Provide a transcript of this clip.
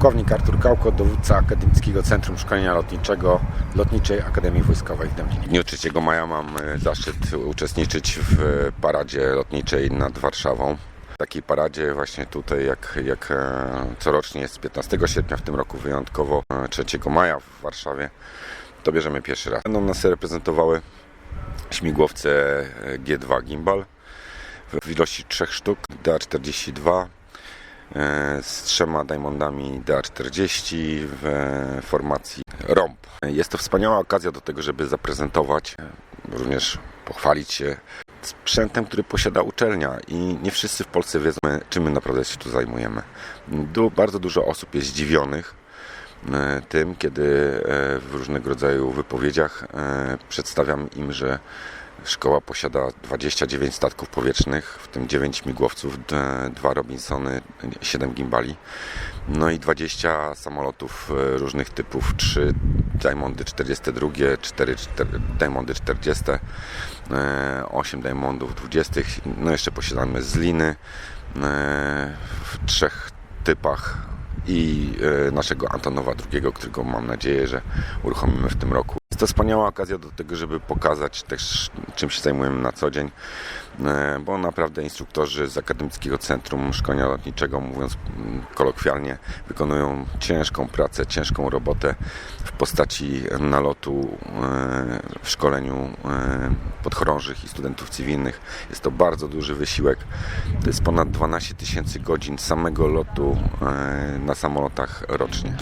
Pułkownik Artur Kałko, dowódca Akademickiego Centrum Szkolenia Lotniczego Lotniczej Akademii Wojskowej w Dęblinie. W dniu 3 maja mam e, zaszczyt uczestniczyć w e, paradzie lotniczej nad Warszawą. Takiej paradzie właśnie tutaj, jak, jak e, corocznie jest 15 sierpnia, w tym roku wyjątkowo e, 3 maja w Warszawie, to bierzemy pierwszy raz. Będą nas reprezentowały śmigłowce e, G2 Gimbal w ilości trzech sztuk DA42 e, z trzema Diamondami DA40 w e, formacji ROMB. Jest to wspaniała okazja do tego, żeby zaprezentować, e, również pochwalić się sprzętem, który posiada uczelnia i nie wszyscy w Polsce wiedzą, czym my naprawdę się tu zajmujemy. Du, bardzo dużo osób jest zdziwionych e, tym, kiedy e, w różnego rodzaju wypowiedziach e, przedstawiam im, że szkoła posiada 29 statków powietrznych, w tym 9 śmigłowców, d- dwa Robinsony, 7 gimbali, no i 20 samolotów e, różnych typów, 3 Diamondy 42, 4, 4 Diamondy 40, e, 8 Diamondów 20, no jeszcze posiadamy zliny e, w trzech typach i e, naszego Antonowa II, którego mam nadzieję, że uruchomimy w tym roku. Jest to wspaniała okazja do tego, żeby pokazać też czym się zajmujemy na co dzień, e, bo naprawdę instruktorzy z Akademickiego Centrum Szkolenia Lotniczego, mówiąc mm, kolokwialnie, wykonują ciężką pracę, ciężką robotę w postaci nalotu e, w szkoleniu e, podchorążych i studentów cywilnych. Jest to bardzo duży wysiłek. To jest ponad 12 tysięcy godzin samego lotu na samolotach rocznie.